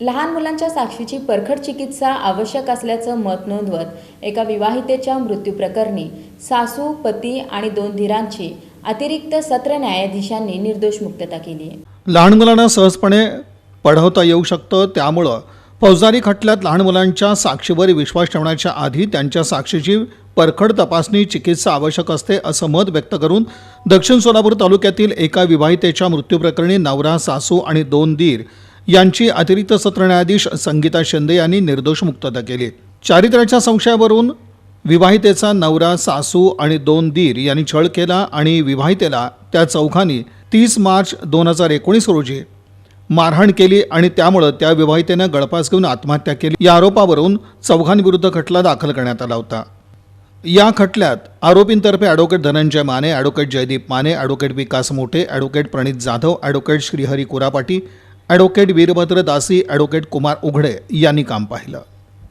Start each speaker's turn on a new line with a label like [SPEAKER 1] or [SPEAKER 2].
[SPEAKER 1] लहान मुलांच्या साक्षीची परखड चिकित्सा आवश्यक असल्याचं मत नोंदवत एका विवाहितेच्या मृत्यूप्रकरणी सासू पती आणि दोन धीरांची अतिरिक्त सत्र न्यायाधीशांनी निर्दोष मुक्तता केली
[SPEAKER 2] लहान मुलांना सहजपणे पढवता येऊ शकतं त्यामुळं फौजदारी खटल्यात लहान मुलांच्या साक्षीवर विश्वास ठेवण्याच्या आधी त्यांच्या साक्षीची परखड तपासणी चिकित्सा आवश्यक असते असं मत व्यक्त करून दक्षिण सोलापूर तालुक्यातील एका विवाहितेच्या मृत्यूप्रकरणी नवरा सासू आणि दोन दीर यांची अतिरिक्त सत्र न्यायाधीश संगीता शिंदे यांनी निर्दोष मुक्तता केली. चारित्र्याच्या संशयावरून विवाहितेचा नवरा सासू आणि दोन दीर यांनी छळ केला आणि विवाहितेला त्या चौघांनी तीस मार्च दोन हजार एकोणीस रोजी मारहाण केली आणि त्यामुळं त्या विवाहितेनं गळफास घेऊन आत्महत्या केली. या आरोपावरून चौघांविरुद्ध खटला दाखल करण्यात आला होता. या खटल्यात आरोपींतर्फे advocate Dhananjay Mane advocate Jaydeep Mane advocate Vikas Mothe advocate Pranit Jadhav advocate Shrihari Kurapati advocate Virbhadra Dasi advocate Kumar उघडे यांनी काम पाहिलं.